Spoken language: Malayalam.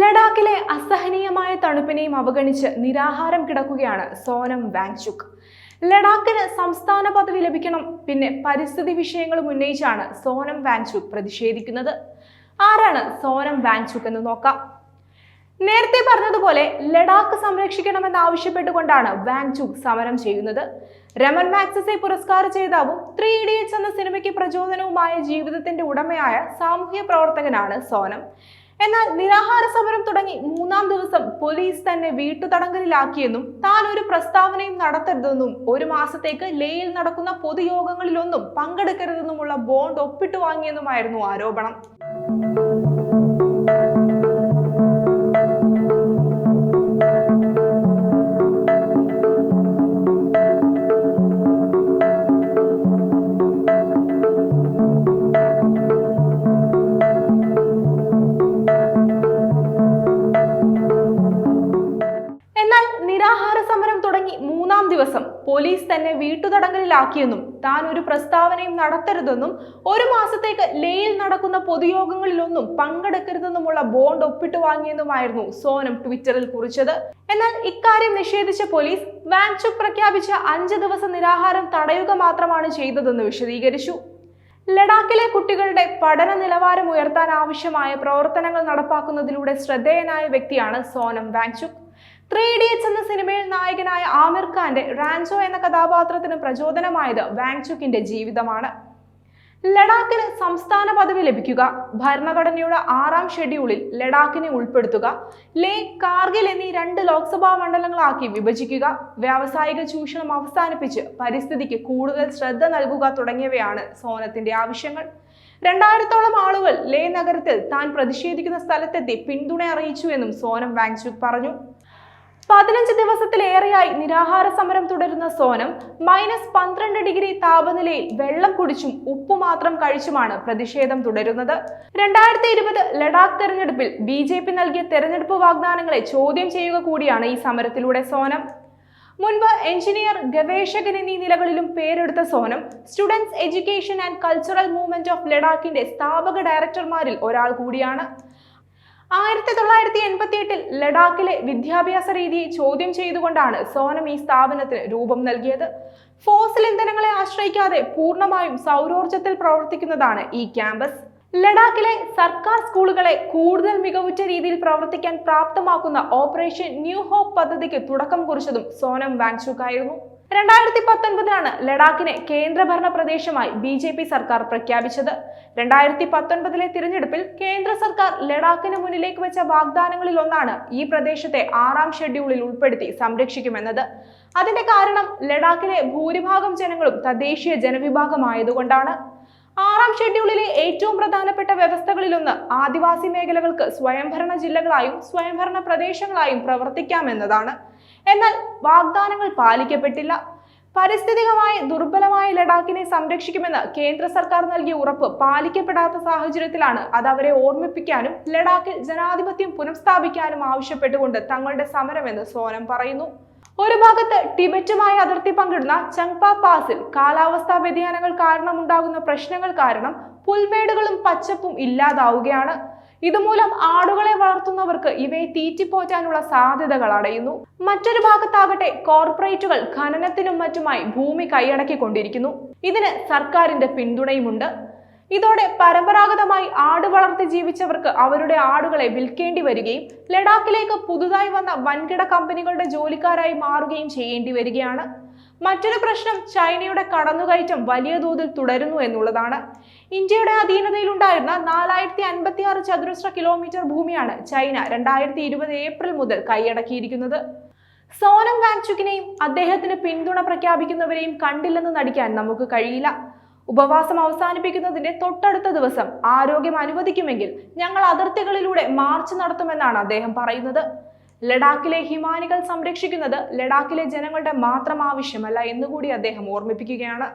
ലഡാക്കിലെ അസഹനീയമായ തണുപ്പിനെയും അവഗണിച്ച് നിരാഹാരം കിടക്കുകയാണ് സോനം വാങ്ചുക് ലഡാക്കിന് സംസ്ഥാന പദവി ലഭിക്കണം പിന്നെ പരിസ്ഥിതി വിഷയങ്ങളും ഉന്നയിച്ചാണ് സോനം വാങ്ചുക് പ്രതിഷേധിക്കുന്നത്. ആരാണ് സോനം വാങ്ചുക് എന്ന് നോക്കാം. നേരത്തെ പറഞ്ഞതുപോലെ ലഡാക്ക് സംരക്ഷിക്കണമെന്ന് ആവശ്യപ്പെട്ടുകൊണ്ടാണ് വാങ്ചുക് സമരം ചെയ്യുന്നത്. രമൻ മാക്സസെ പുരസ്കാര ജേതാവും ത്രീ ഇഡിയറ്റ്സ് എന്ന സിനിമയ്ക്ക് പ്രചോദനവുമായ ജീവിതത്തിന്റെ ഉടമയായ സാമൂഹ്യ പ്രവർത്തകനാണ് സോനം. എന്നാൽ നിരാഹാര സമരം തുടങ്ങി മൂന്നാം ദിവസം പോലീസ് തന്നെ വീട്ടുതടങ്കലിലാക്കിയെന്നും താൻ ഒരു പ്രസ്താവനയും നടത്തരുതെന്നും ഒരു മാസത്തേക്ക് ലേയിൽ നടക്കുന്ന പൊതുയോഗങ്ങളിലൊന്നും പങ്കെടുക്കരുതെന്നുമുള്ള ബോണ്ട് ഒപ്പിട്ടു വാങ്ങിയെന്നുമായിരുന്നു ആരോപണം. എന്നാൽ നിരാഹാര സമരം തുടങ്ങി മൂന്നാം ദിവസം. പോലീസ് തന്നെ വീട്ടുതടങ്കലിലാക്കിയെന്നും താൻ ഒരു പ്രസ്താവനയും നടത്തരുതെന്നും ഒരു മാസത്തേക്ക് ലേയിൽ നടക്കുന്ന പൊതുയോഗങ്ങളിലൊന്നും പങ്കെടുക്കരുതെന്നുമുള്ള ബോണ്ട് ഒപ്പിട്ട് വാങ്ങിയെന്നുമായിരുന്നു സോനം ട്വിറ്ററിൽ കുറിച്ചത്. എന്നാൽ ഇക്കാര്യം നിഷേധിച്ച പോലീസ് വാങ്ചുക് പ്രഖ്യാപിച്ച അഞ്ച് ദിവസം നിരാഹാരം തടയുക മാത്രമാണ് ചെയ്തതെന്ന് വിശദീകരിച്ചു. ലഡാക്കിലെ കുട്ടികളുടെ പഠന നിലവാരം ഉയർത്താൻ ആവശ്യമായ പ്രവർത്തനങ്ങൾ നടപ്പാക്കുന്നതിലൂടെ ശ്രദ്ധേയനായ വ്യക്തിയാണ് സോനം വാങ്ചുക് ത്രീ ഇഡിയറ്റ്സ് എന്ന സിനിമയിൽ നായകനായ ആമിർ ഖാന്റെ റാൻസോ എന്ന കഥാപാത്രത്തിന് പ്രചോദനമായത് വാങ്ചുക്കിന്റെ ജീവിതമാണ്. ലഡാക്കിന് സംസ്ഥാന പദവി ലഭിക്കുക ഭരണഘടനയുടെ ആറാം ഷെഡ്യൂളിൽ ലഡാക്കിനെ ഉൾപ്പെടുത്തുക ലേ കാർഗിൽ എന്നീ രണ്ട് ലോക്സഭാ മണ്ഡലങ്ങളാക്കി വിഭജിക്കുക വ്യാവസായിക ചൂഷണം അവസാനിപ്പിച്ച് പരിസ്ഥിതിക്ക് കൂടുതൽ ശ്രദ്ധ നൽകുക തുടങ്ങിയവയാണ് സോനത്തിന്റെ ആവശ്യങ്ങൾ. രണ്ടായിരത്തോളം ആളുകൾ ലേ നഗരത്തിൽ താൻ പ്രതിഷേധിക്കുന്ന സ്ഥലത്തെത്തി പിന്തുണ അറിയിച്ചു എന്നും സോനം വാങ്ചുക് പറഞ്ഞു. പതിനഞ്ച് ദിവസത്തിലേറെയായി നിരാഹാര സമരം തുടരുന്ന സോനം മൈനസ് പന്ത്രണ്ട് ഡിഗ്രി താപനിലയിൽ വെള്ളം കുടിച്ചും ഉപ്പ് മാത്രം കഴിച്ചുമാണ് പ്രതിഷേധം തുടരുന്നത്. രണ്ടായിരത്തി ഇരുപത് ലഡാക്ക് തെരഞ്ഞെടുപ്പിൽ ബി ജെ പി നൽകിയ തെരഞ്ഞെടുപ്പ് വാഗ്ദാനങ്ങളെ ചോദ്യം ചെയ്യുക കൂടിയാണ് ഈ സമരത്തിലൂടെ സോനം. മുൻപ് എഞ്ചിനീയർ ഗവേഷകൻ എന്നീ നിലകളിലും പേരെടുത്ത Sonam students education and cultural movement of ലഡാക്കിന്റെ സ്ഥാപക ഡയറക്ടർമാരിൽ ഒരാൾ കൂടിയാണ്. ആയിരത്തി തൊള്ളായിരത്തി എൺപത്തി എട്ടിൽ ലഡാക്കിലെ വിദ്യാഭ്യാസ രീതിയെ ചോദ്യം ചെയ്തുകൊണ്ടാണ് സോനം ഈ സ്ഥാപനത്തിന് രൂപം നൽകിയത്. ഫോസിൽ ഇന്ധനങ്ങളെ ആശ്രയിക്കാതെ പൂർണമായും സൗരോർജത്തിൽ പ്രവർത്തിക്കുന്നതാണ് ഈ ക്യാമ്പസ്. ലഡാക്കിലെ സർക്കാർ സ്കൂളുകളെ കൂടുതൽ മികവുറ്റ രീതിയിൽ പ്രവർത്തിക്കാൻ പ്രാപ്തമാക്കുന്ന ഓപ്പറേഷൻ ന്യൂ ഹോപ്പ് പദ്ധതിക്ക് തുടക്കം കുറിച്ചതും സോനം വാങ്ചുക് ആയിരുന്നു രണ്ടായിരത്തി പത്തൊൻപതിലാണ് ലഡാക്കിനെ കേന്ദ്രഭരണ പ്രദേശമായി ബി ജെ പി സർക്കാർ പ്രഖ്യാപിച്ചത്. രണ്ടായിരത്തി പത്തൊൻപതിലെ തിരഞ്ഞെടുപ്പിൽ കേന്ദ്ര സർക്കാർ ലഡാക്കിന് മുന്നിലേക്ക് വെച്ച വാഗ്ദാനങ്ങളിൽ ഒന്നാണ് ഈ പ്രദേശത്തെ ആറാം ഷെഡ്യൂളിൽ ഉൾപ്പെടുത്തി സംരക്ഷിക്കുമെന്നത്. അതിന്റെ കാരണം ലഡാക്കിലെ ഭൂരിഭാഗം ജനങ്ങളും തദ്ദേശീയ ജനവിഭാഗമായതുകൊണ്ടാണ്. ആറാം ഷെഡ്യൂളിലെ ഏറ്റവും പ്രധാനപ്പെട്ട വ്യവസ്ഥകളിലൊന്ന് ആദിവാസി മേഖലകൾക്ക് സ്വയംഭരണ ജില്ലകളായും സ്വയംഭരണ പ്രദേശങ്ങളായും പ്രവർത്തിക്കാമെന്നതാണ്. എന്നാൽ വാഗ്ദാനങ്ങൾ പാലിക്കപ്പെട്ടില്ല. പരിസ്ഥിതികമായി ദുർബലമായ ലഡാക്കിനെ സംരക്ഷിക്കുമെന്ന് കേന്ദ്ര സർക്കാർ നൽകിയ ഉറപ്പ് പാലിക്കപ്പെടാത്ത സാഹചര്യത്തിലാണ് അത് അവരെ ഓർമ്മിപ്പിക്കാനും ലഡാക്കിൽ ജനാധിപത്യം പുനഃസ്ഥാപിക്കാനും ആവശ്യപ്പെട്ടുകൊണ്ട് തങ്ങളുടെ സമരമെന്ന് സോനം പറയുന്നു. ഒരു ഭാഗത്ത് ടിബറ്റുമായി അതിർത്തി പങ്കിടുന്ന ചങ്പ പാസിൽ കാലാവസ്ഥാ വ്യതിയാനങ്ങൾ കാരണമുണ്ടാകുന്ന പ്രശ്നങ്ങൾ കാരണം പുൽമേടുകളും പച്ചപ്പും ഇല്ലാതാവുകയാണ്. ഇതുമൂലം ആടുകളെ വളർത്തുന്നവർക്ക് ഇവയെ തീറ്റിപ്പോറ്റാനുള്ള സാധ്യതകൾ അടയുന്നു. മറ്റൊരു ഭാഗത്താകട്ടെ കോർപ്പറേറ്റുകൾ ഖനനത്തിനും മറ്റുമായി ഭൂമി കൈയടക്കിക്കൊണ്ടിരിക്കുന്നു. ഇതിന് സർക്കാരിന്റെ പിന്തുണയുമുണ്ട്. ഇതോടെ പരമ്പരാഗതമായി ആട് വളർത്തി ജീവിച്ചവർക്ക് അവരുടെ ആടുകളെ വിൽക്കേണ്ടി വരികയും ലഡാക്കിലേക്ക് പുതുതായി വന്ന വൻകിട കമ്പനികളുടെ ജോലിക്കാരായി മാറുകയും ചെയ്യേണ്ടി വരികയാണ്. മറ്റൊരു പ്രശ്നം ചൈനയുടെ കടന്നുകയറ്റം വലിയ തോതിൽ തുടരുന്നു എന്നുള്ളതാണ്. ഇന്ത്യയുടെ അധീനതയിലുണ്ടായിരുന്ന നാലായിരത്തി അൻപത്തി ആറ് ചതുരശ്ര കിലോമീറ്റർ ഭൂമിയാണ് ചൈന രണ്ടായിരത്തി ഇരുപത് ഏപ്രിൽ മുതൽ കൈയടക്കിയിരിക്കുന്നത്. സോനം വാങ്ചുക്കിനെയും അദ്ദേഹത്തിന് പിന്തുണ പ്രഖ്യാപിക്കുന്നവരെയും കണ്ടില്ലെന്ന് നടിക്കാൻ നമുക്ക് കഴിയില്ല. ഉപവാസം അവസാനിപ്പിക്കുന്നതിന്റെ തൊട്ടടുത്ത ദിവസം ആരോഗ്യം അനുവദിക്കുമെങ്കിൽ ഞങ്ങൾ അതിർത്തികളിലൂടെ മാർച്ച് നടത്തുമെന്നാണ് അദ്ദേഹം പറയുന്നത്. ലഡാക്കിലെ ഹിമാനികൾ സംരക്ഷിക്കുന്നത് ലഡാക്കിലെ ജനങ്ങളുടെ മാത്രം ആവശ്യമല്ല എന്നുകൂടി അദ്ദേഹം ഓർമ്മിപ്പിക്കുകയാണ്.